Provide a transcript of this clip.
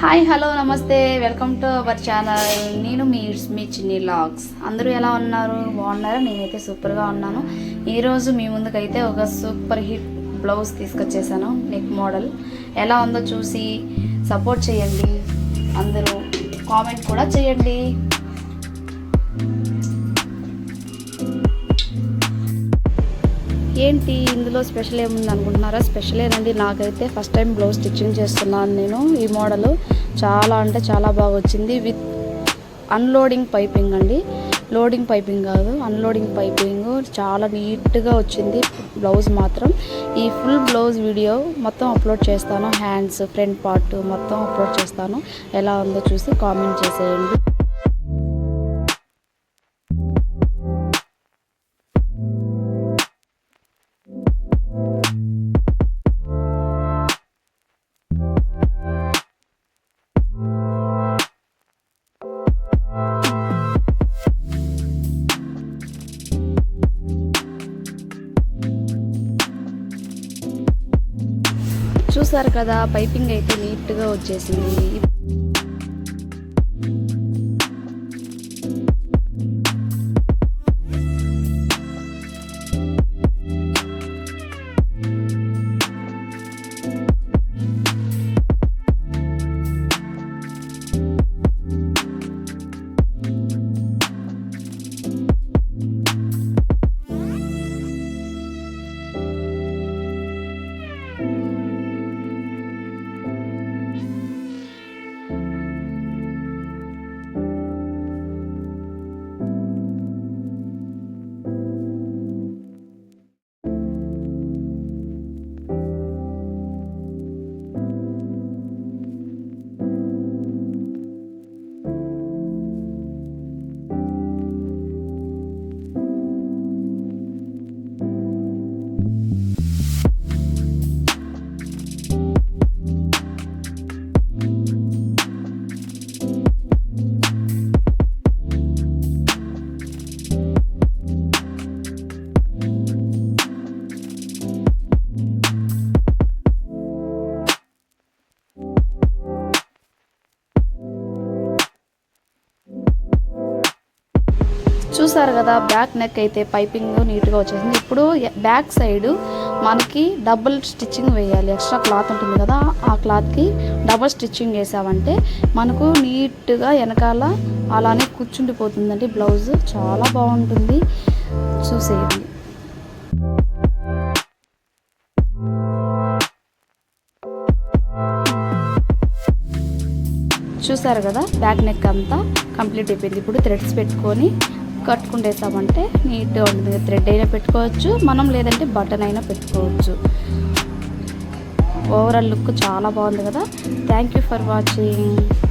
Hi hello నమస్తే. Welcome to our channel నేను మీ మీ చిన్ని లాగ్స్ అందరూ ఎలా ఉన్నారు? బాగున్నారా? నేనైతే సూపర్గా ఉన్నాను. ఈరోజు మీ ముందుకైతే ఒక సూపర్ హిట్ బ్లౌజ్ తీసుకొచ్చేసాను నెక్ మోడల్ ఎలా ఉందో చూసి సపోర్ట్ చేయండి. అందరూ కామెంట్ కూడా చేయండి. ఏంటి ఇందులో స్పెషల్ ఏముంది అనుకుంటున్నారా? స్పెషల్ ఏనండి నాకైతే ఫస్ట్ టైం బ్లౌజ్ స్టిచ్చింగ్ చేస్తున్నాను నేను ఈ మోడల్. చాలా అంటే చాలా బాగా వచ్చింది. విత్ అన్లోడింగ్ పైపింగ్ అండి. లోడింగ్ పైపింగ్ కాదు అన్లోడింగ్ పైపింగ్. చాలా నీట్గా వచ్చింది బ్లౌజ్ మాత్రం. ఈ ఫుల్ బ్లౌజ్ వీడియో మొత్తం అప్లోడ్ చేస్తాను. హ్యాండ్స్ ఫ్రంట్ పార్ట్ మొత్తం అప్లోడ్ చేస్తాను. ఎలా ఉందో చూసి కామెంట్ చేసేయండి. చూసారు కదా పైపింగ్ అయితే నీట్గా వచ్చేసింది. చూసారు కదా బ్యాక్ నెక్ అయితే పైపింగ్ నీట్గా వచ్చేసింది. ఇప్పుడు బ్యాక్ సైడ్ మనకి డబుల్ స్టిచ్చింగ్ వేయాలి. ఎక్స్ట్రా క్లాత్ ఉంటుంది కదా ఆ క్లాత్కి డబుల్ స్టిచ్చింగ్ వేసామంటే మనకు నీట్గా వెనకాల అలానే కూర్చుండిపోతుందండి. బ్లౌజ్ చాలా బాగుంటుంది. చూసేయండి. చూసారు కదా బ్యాక్ నెక్ అంతా కంప్లీట్ అయిపోయింది. ఇప్పుడు థ్రెడ్స్ పెట్టుకొని కట్టుకుంటేసామంటే నీట్గా ఉంటుంది థ్రెడ్ అయినా పెట్టుకోవచ్చు మనం లేదంటే బటన్ అయినా పెట్టుకోవచ్చు. ఓవరాల్ లుక్ చాలా బాగుంది కదా. Thank you for watching